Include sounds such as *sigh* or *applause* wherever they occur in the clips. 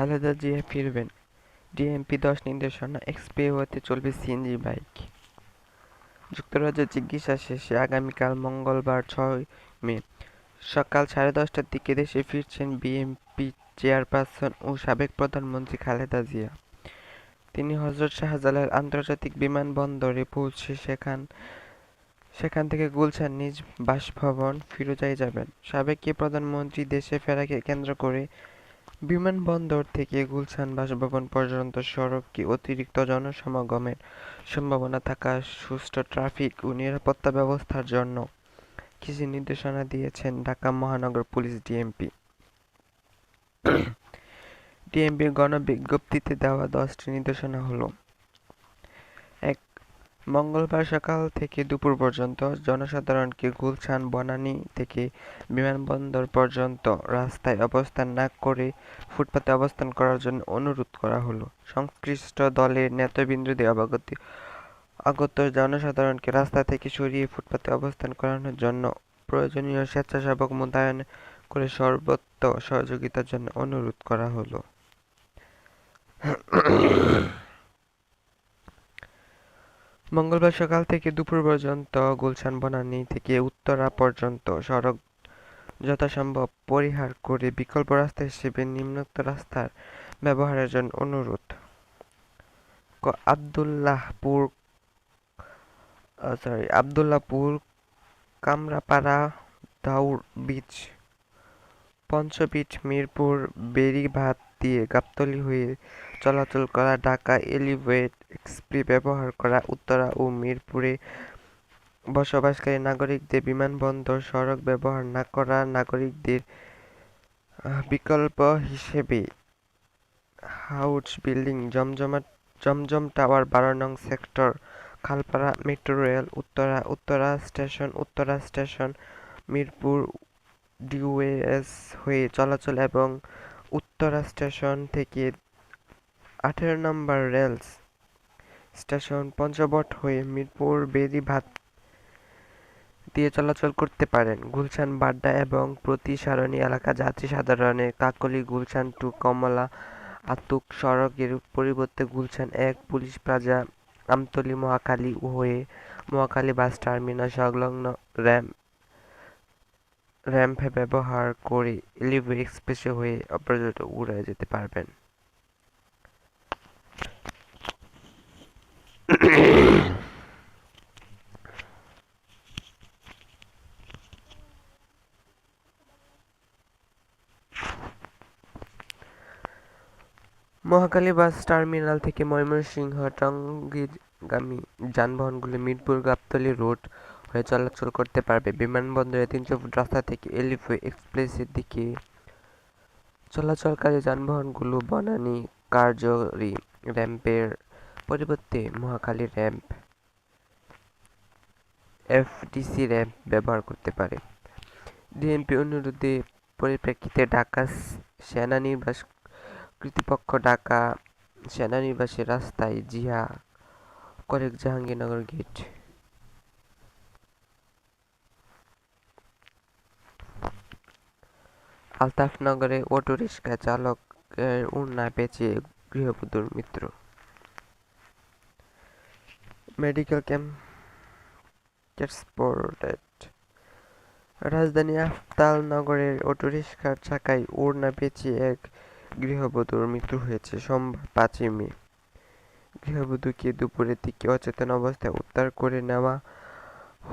খালেদা জিয়া ফিরবেন। ডিএমপি দশ নির্দেশনা এক্সপ্রেওয়েতে চলবে সিএনজি বাইক। যুক্তরাজ্যে চিকিৎসা শেষে আগামীকাল মঙ্গলবার ছয় মে সকাল সাড়ে দশটার দিকে দেশে ফিরছেন বিএনপি চেয়ারপারসন ও সাবেক প্রধানমন্ত্রী খালেদা জিয়া। তিনি হজরত শাহজালাল আন্তর্জাতিক বিমানবন্দরে পৌঁছে সেখান সেখান থেকে গুলশান নিজ বাসভবন ফিরোজায় যাবেন। সাবেক প্রধানমন্ত্রী দেশে ফেরাকে কেন্দ্র করে বিমানবন্দর থেকে গুলশান বাসভবন পর্যন্ত সড়ক কি অতিরিক্ত জনসমাগমের সম্ভাবনা থাকা সুষ্ঠু ট্রাফিক ও নিরাপত্তা ব্যবস্থার জন্য? কিছু নির্দেশনা দিয়েছেন ঢাকা মহানগর পুলিশ ডিএমপি। *clears throat* ডিএমপির গণবিজ্ঞপ্তিতে দেওয়া দশটি নির্দেশনা হলো মঙ্গলবার সকাল থেকে দুপুর পর্যন্ত জনসাধারণকে গুলশান, বনানী থেকে বিমানবন্দর পর্যন্ত রাস্তায় অবস্থান না করে ফুটপাতে অবস্থান করার জন্য অনুরোধ করা হলো। সংশ্লিষ্ট দলের নেতৃবৃন্দদের অবগতি, আগত জনসাধারণকে রাস্তা থেকে সরিয়ে ফুটপাতে অবস্থান করানোর জন্য প্রয়োজনীয় স্বেচ্ছাসেবক মোতায়েন করে সর্বত্র সহযোগিতার জন্য অনুরোধ করা হলো। মঙ্গলবার সকাল থেকে দুপুর পর্যন্ত গুলশান, বনানী থেকে উত্তরা পর্যন্ত সড়ক যথাসম্ভব পরিহার করে বিকল্প রাস্তা হিসেবে নিম্নোক্ত রাস্তার ব্যবহারের জন্য অনুরোধ। আবদুল্লাহপুর সরি আবদুল্লাহপুর, কামরাপাড়া, দাউর বীচ পঞ্চবীট মিরপুর বেড়িবাঁধ দিয়ে গাবতলী হয়ে চলাচল করা ঢাকা এলিভেটেড এক্সপ্রেস ব্যবহার করা উত্তরা ও মিরপুরে বসবাসকারী নাগরিকদের বিমানবন্দর সড়ক ব্যবহার না করা নাগরিকদের বিকল্প হিসেবে হাউস বিল্ডিং জমজমা জমজম টাওয়ার, বারো নং sector, Khalpara metro rail, Uttara Uttara station Uttara station, Mirpur DOHS হয়ে চলাচল এবং উত্তরা স্টেশন থেকে আঠেরো নম্বর রেল স্টেশন পঞ্চবট হয়ে মিরপুর বেদিভাত দিয়ে চলাচল করতে পারেন। গুলশান, বাড্ডা এবং প্রতি সারণী এলাকা যাত্রী সাধারণে কাকলি, গুলশান টু কমলা, আতুক সড়কের পরিবর্তে গুলশান এক, পুলিশ প্লাজা, আমতলী, মহাখালী হয়ে মহাকালী বাস টার্মিনাল সংলগ্ন র্যাম্প র্যাম্পে ব্যবহার করে এলিভে এক্সপ্রেসে হয়ে অপরাজিত উড়ে যেতে পারবেন। মহাখালী বাস টার্মিনাল থেকে ময়মনসিংহ টঙ্গীরগামী যানবাহনগুলো মিরপুর গাবতলী রোড হয়ে চলাচল করতে পারবে। বিমানবন্দরে তিনশো ফুট রাস্তা থেকে এলিফে এক্সপ্রেসের দিকে চলাচলকারী যানবাহনগুলো বনানী কার্যরি র্যাম্পের পরিবর্তে মহাখালী র্যাম্প, এফডিসি র্যাম্প ব্যবহার করতে পারে। ডিএমপি অনুরোধে পরিপ্রেক্ষিতে ঢাকা সেনানিবাস কর্তৃপক্ষ ঢাকা সেনানিবাসের রাস্তায় জিয়া কলেজ জাহাঙ্গীরনগর গেট আলতাফনগরে অটোরিকশা চালকের উন্না পেঁচিয়ে গৃহবধূর মৃত্যু। Medical camp transported. রাজধানী আফতাল নগরের অটোরিকশার চাকায় ওড়না পেঁচিয়ে এক গৃহবধূর মৃত্যু হয়েছে সোমবার পাঁচই মে। গৃহবধূকে দুপুরের দিকে অচেতন অবস্থায় উদ্ধার করে নেওয়া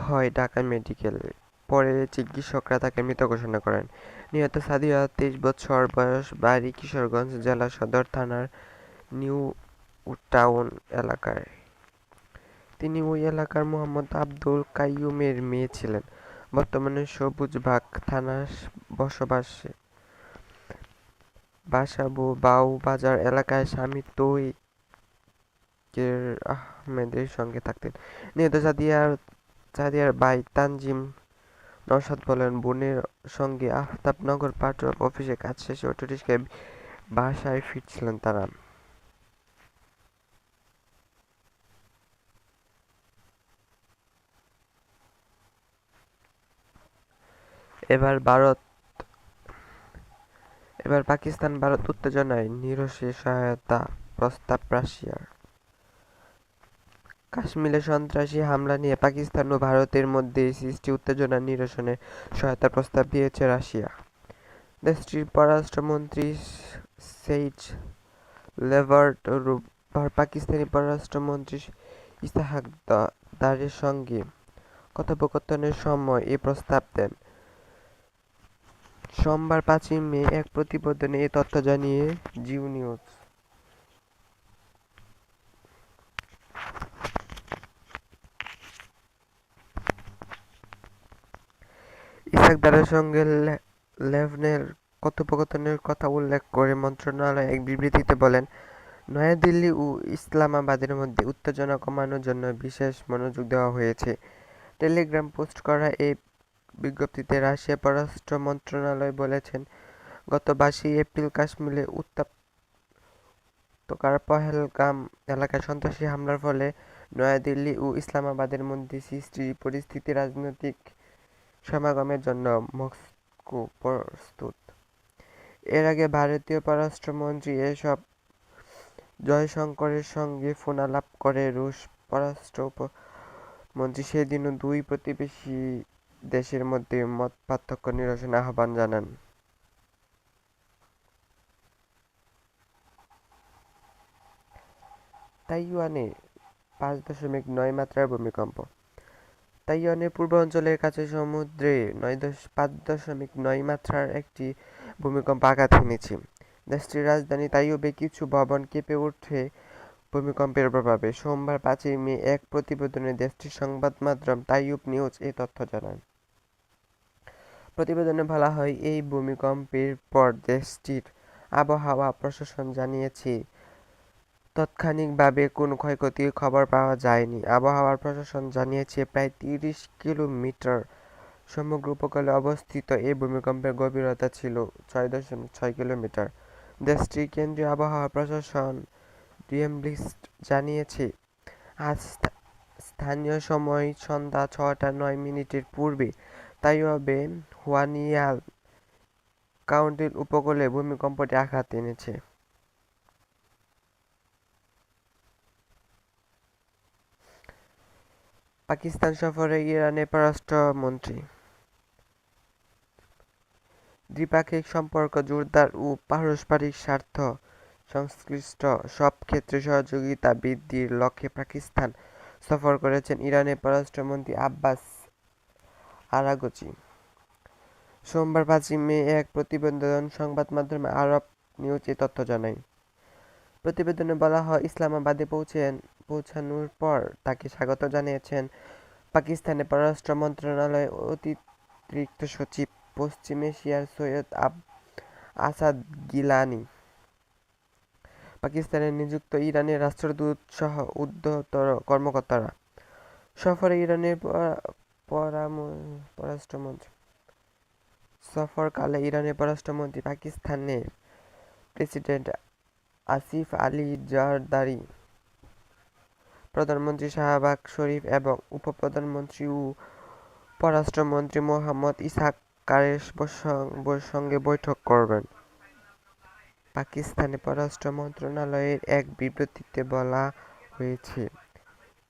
হয় ঢাকা মেডিকেলে পরে চিকিৎসকরা তাকে মৃত ঘোষণা করেন। নিহত সাদিয়া তেইশ বছর বয়স বাড়ি কিশোরগঞ্জ জেলা সদর থানার নিউ টাউন এলাকায়। তিনি ওই এলাকার মোহাম্মদ আব্দুল কাইয়ুমের মেয়ে ছিলেন। বর্তমানে সবুজবাগ থানার বসবাসে বাসাবু বাউ বাজার এলাকায় স্বামী তৈকের আহমেদের সঙ্গে থাকতেন। নিহত সাদিয়ার সাদিয়ার ভাই তানজিম নওশাদ বলেন, বোনের সঙ্গে আফতাবনগর পাটক অফিসে কাজ শেষে অটোরিক্সায় বাসায় ফিরছিলেন তারা। এবার ভারত, এবার পাকিস্তান, ভারত উত্তেজনায় নিরসে সহায়তা প্রস্তাব রাশিয়ার। কাশ্মীরে সন্ত্রাসী হামলা নিয়ে পাকিস্তান ও ভারতের মধ্যে সৃষ্টি উত্তেজনা নিরসনে সহায়তার প্রস্তাব দিয়েছে রাশিয়া। দেশটির পররাষ্ট্রমন্ত্রী সেইদ লেভার্ট পাকিস্তানি পররাষ্ট্রমন্ত্রী ইসহাক দারের সঙ্গে কথোপকথনের সময় এ প্রস্তাব দেন। সোমবার পাঁচই মে এক প্রতিবেদনে এ তথ্য জানিয়ে জিও নিউজ ইসহাক দারের সঙ্গে লেভনের কথোপকথনের কথা উল্লেখ করে মন্ত্রণালয় এক বিবৃতিতে বলেন নয়াদিল্লি ও ইসলামাবাদের মধ্যে উত্তেজনা কমানোর জন্য বিশেষ মনোযোগ দেওয়া হয়েছে। টেলিগ্রাম পোস্ট করা এই বিজ্ঞপ্তিতে রাশিয়া পররাষ্ট্র মন্ত্রণালয় বলেছেন, গত বাইশে এপ্রিল কাশ্মীরে উপত্যকার পহেলগাম এলাকায় সন্ত্রাসী হামলার ফলে নয়াদিল্লি ও ইসলামাবাদের মধ্যে সৃষ্টি পরিস্থিতি রাজনৈতিক সমাগমের জন্য মস্কো প্রস্তুত। এর আগে ভারতীয় পররাষ্ট্রমন্ত্রী এসব জয়শঙ্করের সঙ্গে ফোনালাপ করে রুশ পররাষ্ট্র পররাষ্ট্রমন্ত্রী সেদিনও দুই প্রতিবেশী দেশের মধ্যে মত পার্থক্য নিরসনে আহ্বান জানান। তাইওয়ানে পাঁচ দশমিক নয় মাত্রার ভূমিকম্প। তাইওয়ানের পূর্বাঞ্চলের কাছে সমুদ্রে নয় দশ, পাঁচ দশমিক নয় মাত্রার একটি ভূমিকম্প আঘাত হেনেছে দেশটির রাজধানী তাইওবে কিছু ভবন কেঁপে ওঠে ভূমিকম্পের প্রভাবে। সোমবার পাঁচই মে এক প্রতিবেদনে দেশটির সংবাদ মাধ্যম তাইউব নিউজ এ তথ্য জানান প্রতিবেদনে বলা হয়, এই ভূমিকম্পের পর দেশটির আবহাওয়া প্রশাসন জানিয়েছে তাৎক্ষণিকভাবে কোনো ক্ষয়ক্ষতির খবর পাওয়া যায়নি। আবহাওয়া প্রশাসন জানিয়েছে, প্রায় তিরিশ কিলোমিটার সমগ্র উপকূলে অবস্থিত এই ভূমিকম্পের গভীরতা ছিল ছয় দশমিক ছয় কিলোমিটার। দেশটির কেন্দ্রীয় আবহাওয়া প্রশাসন ডিএমলিস্ট জানিয়েছে, আজ স্থানীয় সময় সন্ধ্যা ছটা নয় মিনিটের পূর্বে তাইওয়াবে হুয়ানিয়াল কাউন্টির উপকূলে ভূমিকম্পটি আঘাত এনেছে। পাকিস্তান সফরে ইরানের পররাষ্ট্রমন্ত্রী দ্বিপাক্ষিক সম্পর্ক, জোরদার ও পারস্পরিক স্বার্থ, সংশ্লিষ্ট সব ক্ষেত্রে সহযোগিতা বৃদ্ধির লক্ষ্যে পাকিস্তান সফর করেছেন ইরানের পররাষ্ট্রমন্ত্রী আব্বাস আরাগচি। সোমবার পাঁচই মে এক প্রতিবেদন সংবাদ মাধ্যমে আরব নিউজ তথ্য জানায়। প্রতিবেদনে বলা হয়, ইসলামাবাদে পৌঁছেন পৌঁছানোর পর তাকে স্বাগত জানিয়েছেন পাকিস্তানের পররাষ্ট্র মন্ত্রণালয়ের অতিরিক্ত সচিব, পশ্চিম এশিয়ার সৈয়দ আব, আসাদ গিলানি। পাকিস্তানে নিযুক্ত ইরানের রাষ্ট্রদূত সহ ঊর্ধ্বতর কর্মকর্তারা। সফরে ইরানের পররাষ্ট্রমন্ত্রী। সফরকালে ইরানের পররাষ্ট্রমন্ত্রী পাকিস্তানের প্রেসিডেন্ট আসিফ আলী জারদারি প্রধানমন্ত্রী শাহবাগ শরীফ এবং উপপ্রধানমন্ত্রী ও পররাষ্ট্রমন্ত্রী মোহাম্মদ ইসহাক কারের সঙ্গে বৈঠক করবেন। পাকিস্তানের পররাষ্ট্র মন্ত্রণালয়ের এক বিবৃতিতে বলা হয়েছে,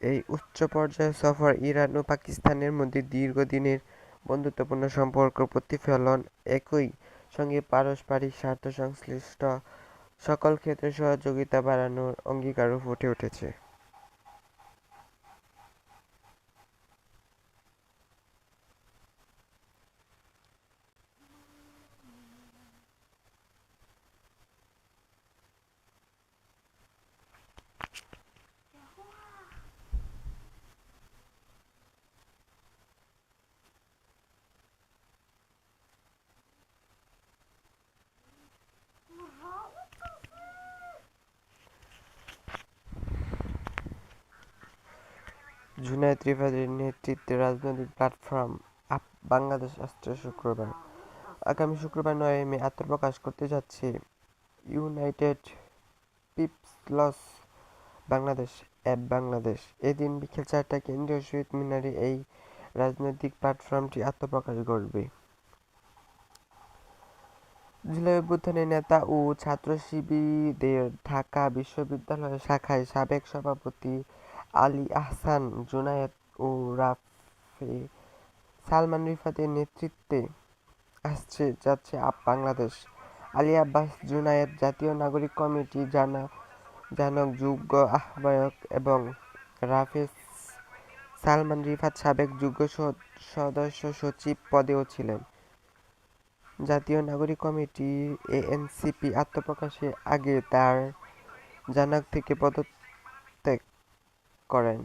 এই উচ্চ পর্যায়ের সফর ইরান ও পাকিস্তানের মধ্যে দীর্ঘদিনের বন্ধুত্বপূর্ণ সম্পর্ক প্রতিফলন একই সঙ্গে পারস্পরিক স্বার্থ সংশ্লিষ্ট সকল ক্ষেত্রে সহযোগিতা বাড়ানোর অঙ্গীকারও ফুটে উঠেছে। জুনায়েদ ত্রিপাঠীর নেতৃত্বে রাজনৈতিক প্ল্যাটফর্ম আপ বাংলাদেশ আসছে শুক্রবার। আগামী শুক্রবার নয় মে আত্মপ্রকাশ করতে যাচ্ছে United people's Bangladesh app Bangladesh. এদিন বিকেল চারটায় কেন্দ্রীয় শহীদ মিনারে এই রাজনৈতিক প্ল্যাটফর্মটি আত্মপ্রকাশ করবে। জুলাই অভ্যুত্থানের নেতা ও ছাত্র শিবিরের ঢাকা বিশ্ববিদ্যালয় শাখায় সাবেক সভাপতি আলী আহসান, জুনায়েদ ও রাফে সালমান রিফাতের নেতৃত্বে আসছে, যাচ্ছে আপ বাংলাদেশ। আলী আব্বাস, জুনায়েদ জাতীয় নাগরিক কমিটি, জানা, জানক, যুগ্ম আহ্বায়ক এবং রাফে সালমান রিফাত সাবেক যুগ্ম সদস্য সচিব পদেও ছিলেন। জাতীয় নাগরিক কমিটি, এএনসিপি আত্মপ্রকাশের আগে তার জানক থেকে পদত্যাগ করেন।